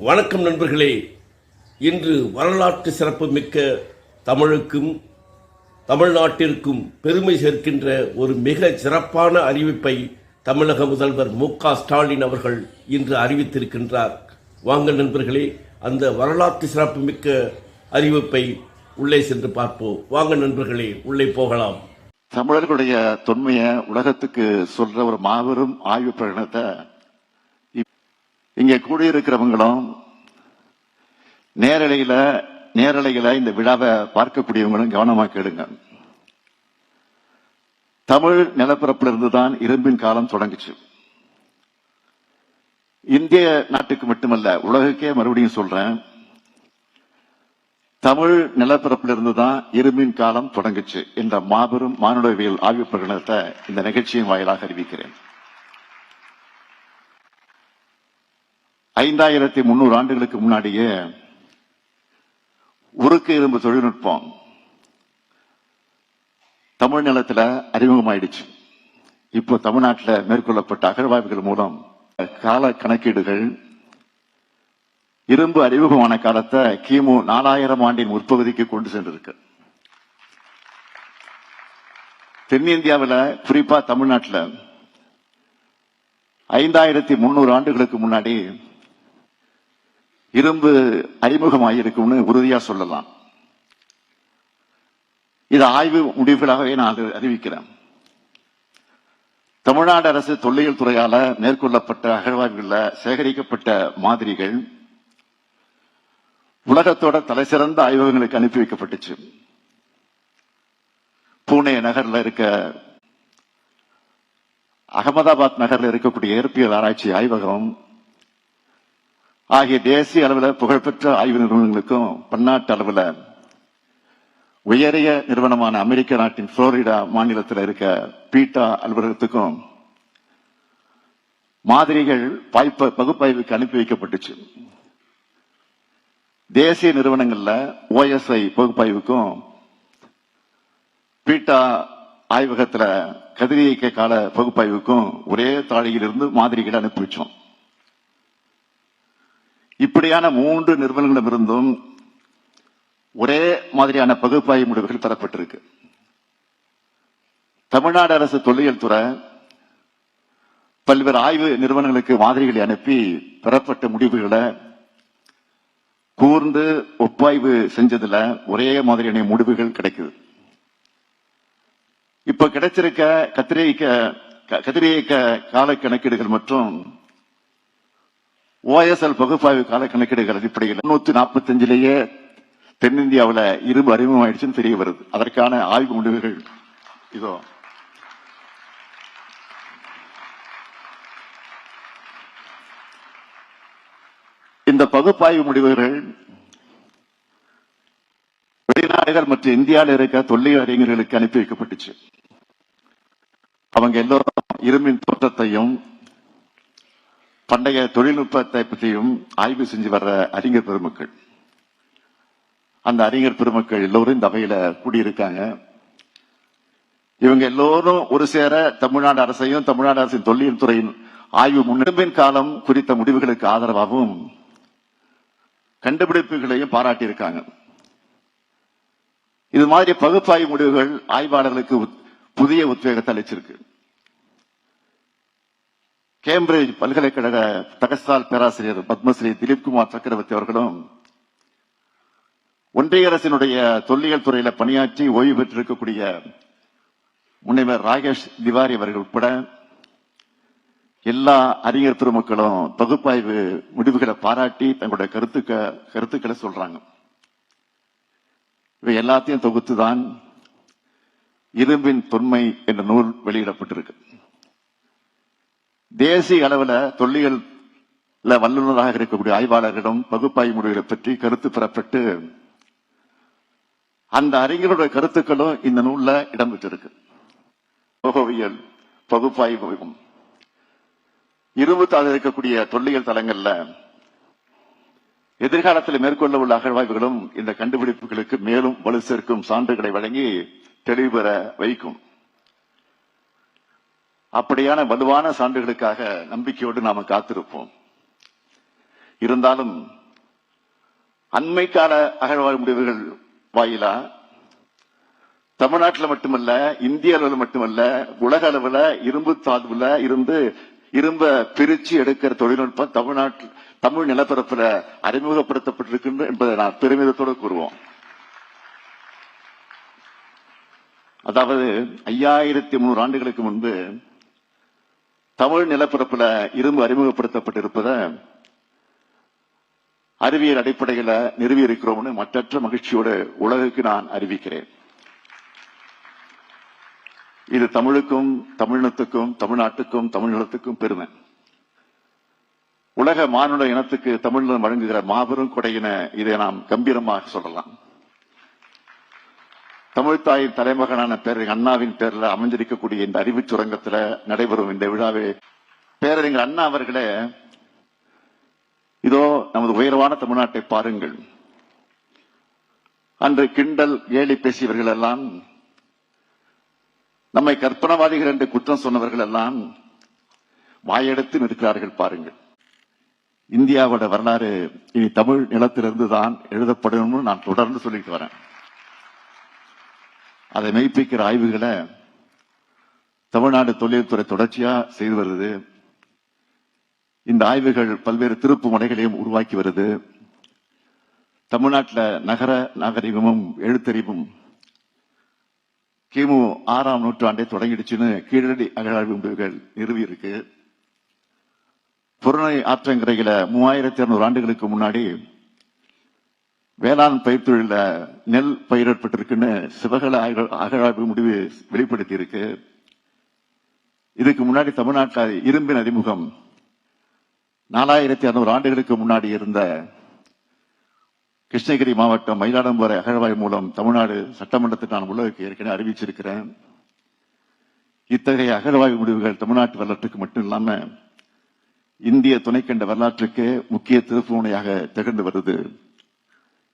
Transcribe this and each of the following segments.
வணக்கம் நண்பர்களே. இன்று வரலாற்று சிறப்பு மிக்க தமிழுக்கும் தமிழ்நாட்டிற்கும் பெருமை சேர்க்கின்ற ஒரு மிக சிறப்பான அறிவிப்பை தமிழக முதல்வர் மு ஸ்டாலின் அவர்கள் இன்று அறிவித்திருக்கின்றார். வாங்க நண்பர்களே அந்த வரலாற்று சிறப்பு மிக்க அறிவிப்பை உள்ளே சென்று பார்ப்போம். வாங்க நண்பர்களே உள்ளே போகலாம். தமிழர்களுடைய தொன்மையை உலகத்துக்கு சொல்ற ஒரு மாபெரும் ஆய்வு பிரகடனத்தை இங்க கூடியிருக்கிறவங்களும் நேரலையில நேரலையில இந்த விழாவை பார்க்கக்கூடியவங்களும் கவனமா கேளுங்க. தமிழ் நிலப்பரப்புல இருந்து தான் இரும்பின் காலம் தொடங்குச்சு. இந்திய நாட்டுக்கு மட்டுமல்ல உலகக்கே மறுபடியும் சொல்றேன். தமிழ் நிலப்பரப்பிலிருந்து தான் இரும்பின் காலம் தொடங்குச்சு என்ற மாபெரும் மானுடவியல் ஆய்வு பிரகடனத்தை இந்த நிகழ்ச்சியின் வாயிலாக அறிவிக்கிறேன். ஐந்தாயிரத்தி முன்னூறு ஆண்டுகளுக்கு முன்னாடியே உருக்கு இரும்பு தொழில்நுட்பம் தமிழ் நிலத்தில் அறிமுகமாயிடுச்சு. இப்போ தமிழ்நாட்டில் மேற்கொள்ளப்பட்ட அகழ்வாய்வுகள் மூலம் கால கணக்கீடுகள் இரும்பு அறிமுகமான காலத்தை கிமு நாலாயிரம் ஆண்டின் முற்பகுதிக்கு கொண்டு சென்றிருக்கு. தென்னிந்தியாவில் குறிப்பா தமிழ்நாட்டில் ஐந்தாயிரத்தி முன்னூறு ஆண்டுகளுக்கு முன்னாடி இரும்பு அறிமுகமாயிருக்கும்னு உறுதியா சொல்லலாம். இது ஆய்வு முடிவுகளாகவே நான் அறிவிக்கிறேன். தமிழ்நாடு அரசு தொல்லியல் துறையால மேற்கொள்ளப்பட்ட அகழ்வாய்வுகளில் சேகரிக்கப்பட்ட மாதிரிகள் உலகத்தோட தலைசிறந்த ஆய்வகங்களுக்கு அனுப்பி வைக்கப்பட்டுச்சு. பூனே நகர்ல இருக்க அகமதாபாத் நகர்ல இருக்கக்கூடிய இயற்பியல் ஆராய்ச்சி ஆய்வகம் ஆகிய தேசிய அளவில் புகழ்பெற்ற ஆய்வு நிறுவனங்களுக்கும் பன்னாட்டு அளவில் உயரிய நிறுவனமான அமெரிக்க நாட்டின் புளோரிடா மாநிலத்தில் இருக்க பீட்டா அலுவலகத்துக்கும் மாதிரிகள் பாய்ப்ப பகுப்பாய்வுக்கு அனுப்பி வைக்கப்பட்டுச்சு. தேசிய நிறுவனங்கள்ல ஓஎஸ்ஐ பகுப்பாய்வுக்கும் பீட்டா ஆய்வகத்துல கதிரியக்க கால பகுப்பாய்வுக்கும் ஒரே தாழியிலிருந்து மாதிரிகளை அனுப்பி வச்சோம். இப்படியான மூன்று நிறுவனங்களிடமிருந்தும் ஒரே மாதிரியான பகுப்பாய்வு முடிவுகள் தரப்பட்டிருக்கு. தமிழ்நாடு அரசு தொல்லியல் துறை பல்வேறு ஆய்வு நிறுவனங்களுக்கு மாதிரிகளை அனுப்பி பெறப்பட்ட முடிவுகளை கூர்ந்து ஒப்பாய்வு செஞ்சதுல ஒரே மாதிரியான முடிவுகள் கிடைக்குது. இப்ப கிடைச்சிருக்க கத்திரிக்க க- கதிரியக்க கால கணக்கீடுகள் மற்றும் ஓஎஸ்எல் பகுப்பாய்வு கால கணக்கீடுகள் அடிப்படையில் நூத்தி நாற்பத்தி அஞ்சுலேயே தென்னிந்தியாவுல இரும்பு அறிமுகமாயிடுச்சுன்னு தெரிய வருது. அதற்கான ஆய்வு முடிவுகள் இதோ. இந்த பகுப்பாய்வு முடிவுகள் வெளிநாடுகள் மற்றும் இந்தியாவில் இருக்க தொல்லியல் அறிஞர்களுக்கு அனுப்பி வைக்கப்பட்டுச்சு. அவங்க எல்லோரும் இரும்பின் தோற்றத்தையும் பண்டைய தொழில்நுட்பத்தை பற்றியும் ஆய்வு செஞ்சு வர்ற அறிஞர் பெருமக்கள். அந்த அறிஞர் பெருமக்கள் எல்லோரும் இந்த அவையில கூடியிருக்காங்க. இவங்க எல்லோரும் ஒரு சேர தமிழ்நாடு அரசையும் தமிழ்நாடு அரசின் தொல்லியல் துறையின் ஆய்வு முன்னெடுப்பின் காலம் குறித்த முடிவுகளுக்கு ஆதரவாகவும் கண்டுபிடிப்புகளையும் பாராட்டியிருக்காங்க. இது மாதிரி பகுப்பாய்வு முடிவுகள் ஆய்வாளர்களுக்கு உத்- புதிய உத்வேகத்தை அளிச்சிருக்கு. கேம்பிரிட்ஜ் பல்கலைக்கழக தகசால் பேராசிரியர் பத்மஸ்ரீ திலீப்குமார் சக்கரவர்த்தி அவர்களும் ஒன்றிய அரசினுடைய தொல்லியல் துறையில பணியாற்றி ஓய்வு பெற்றிருக்கக்கூடிய முனைவர் ராகேஷ் திவாரி அவர்கள் உட்பட எல்லா அறிஞர் பெருமக்களும் பகுப்பாய்வு முடிவுகளை பாராட்டி தங்களுடைய கருத்துக்க கருத்துக்களை சொல்றாங்க. இவை எல்லாத்தையும் தொகுத்துதான் இரும்பின் தொன்மை என்ற நூல் வெளியிடப்பட்டிருக்கு. தேசிய அளவில் தொல்லியல் வல்லுநராக இருக்கக்கூடிய ஆய்வாளர்களிடம் பகுப்பாய்வு முடிவுகளை பற்றி கருத்து பெறப்பட்டு அந்த அறிஞருடைய கருத்துக்களும் இந்த நூலில் இடம்பெற்றிருக்கு. முகவியல் பகுப்பாய்வு இருபத்தாறு இருக்கக்கூடிய தொல்லியல் தளங்கள்ல எதிர்காலத்தில் மேற்கொள்ள உள்ள அகழ்வாய்வுகளும் இந்த கண்டுபிடிப்புகளுக்கு மேலும் வலு சேர்க்கும் சான்றுகளை வழங்கி தெளிவு பெற வைக்கும். அப்படியான வலுவான சான்றுகளுக்காக நம்பிக்கையோடு நாம காத்திருப்போம். இருந்தாலும் அண்மை கால அகழ்வாய்வு முடிவுகள் வாயிலா? தமிழ்நாட்டில் மட்டுமல்ல இந்திய அளவில் மட்டுமல்ல உலக அளவில் இரும்பு தாதுல இருந்து இரும்ப பிரிச்சு எடுக்கிற தொழில்நுட்பம் தமிழ்நாட்டில் தமிழ் நிலப்பரப்புல அறிமுகப்படுத்தப்பட்டிருக்கின்ற என்பதை நான் பெருமிதத்தோடு கூறுவோம். அதாவது ஐயாயிரத்தி முன்னூறு ஆண்டுகளுக்கு முன்பு தமிழ் நிலப்பரப்புல இரும்பு அறிமுகப்படுத்தப்பட்டிருப்பத அறிவியல் அடிப்படையில நிறுவி இருக்கிறோம்னு மற்றற்ற மகிழ்ச்சியோடு உலகுக்கு நான் அறிவிக்கிறேன். இது தமிழுக்கும் தமிழினத்துக்கும் தமிழ்நாட்டுக்கும் தமிழ்நிலத்துக்கும் பெருமை. உலக மானுட இனத்துக்கு தமிழ்நிலம் வழங்குகிற மாபெரும் கொடையின இதை நாம் கம்பீரமாக சொல்லலாம். தமிழ்த்தாயின் தலைமகனான பேரறிஞர் அண்ணாவின் பேர்ல அமைஞ்சிருக்கக்கூடிய இந்த அறிவு சுரங்கத்துல நடைபெறும் இந்த விழாவை பேரறிஞர் அண்ணா அவர்களே இதோ நமது உயர்வான தமிழ்நாட்டை பாருங்கள். அன்று கிண்டல் ஏழி பேசியவர்கள் எல்லாம் நம்மை கற்பனவாதிகள் என்று குற்றம் சொன்னவர்கள் எல்லாம் வாயெடுத்து நிற்கிறார்கள் பாருங்கள். இந்தியாவோட வரலாறு இனி தமிழ் நிலத்திலிருந்து தான் எழுதப்படும் நான் தொடர்ந்து சொல்லிட்டு வரேன். அதை மெய்ப்பிக்கிற ஆய்வுகளை தமிழ்நாடு தொழில்துறை தொடர்ச்சியா செய்து வருது. இந்த ஆய்வுகள் பல்வேறு திருப்பு முனைகளையும் உருவாக்கி வருது. தமிழ்நாட்டில் நகர நாகரிகமும் எழுத்தறிவும் கிமு ஆறாம் நூற்றாண்டை தொடங்கிடுச்சுன்னு கீழடி அகழாய்வு முடிவுகள் நிறுவி இருக்கு. புறநை ஆற்றங்கரையில மூவாயிரத்தி இருநூறு ஆண்டுகளுக்கு முன்னாடி வேளாண் பயிர் தொழில நெல் பயிரிடப்பட்டிருக்குன்னு சிவகல அகழாய்வு முடிவு வெளிப்படுத்தி இருக்கு இதுக்கு முன்னாடி தமிழ்நாட்டில் இரும்பின் அறிமுகம். நாலாயிரத்தி அறுநூறு ஆண்டுகளுக்கு முன்னாடி இருந்த கிருஷ்ணகிரி மாவட்டம் மயிலாடும்பாறை அகழ்வாய் மூலம் தமிழ்நாடு சட்டமன்றத்துக்கான நான் ஏற்கனவே அறிவிச்சிருக்கிறேன். இத்தகைய அகழ்வாய்வு முடிவுகள் தமிழ்நாட்டு வரலாற்றுக்கு மட்டும் இல்லாம இந்திய துணைக்கண்ட வரலாற்றுக்கு முக்கிய திருப்புமுனையாக திகழ்ந்து வருது.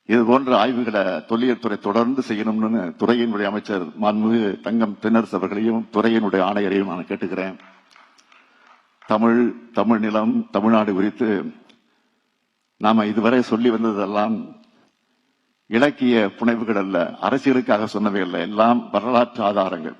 இது போன்ற ஆய்வுகளை தொல்லியல் துறை தொடர்ந்து செய்யணும்னு துறையினுடைய அமைச்சர் மாண்புமிகு தங்கம் தென்னரசு அவர்களையும் துறையினுடைய ஆணையரையும் நான் கேட்டுக்கிறேன். தமிழ் தமிழ் நிலம் தமிழ்நாடு குறித்து நாம இதுவரை சொல்லி வந்ததெல்லாம் இலக்கிய புனைவுகள் அல்ல அரசியலுக்காக சொன்னவை அல்ல. எல்லாம் வரலாற்று ஆதாரங்கள்.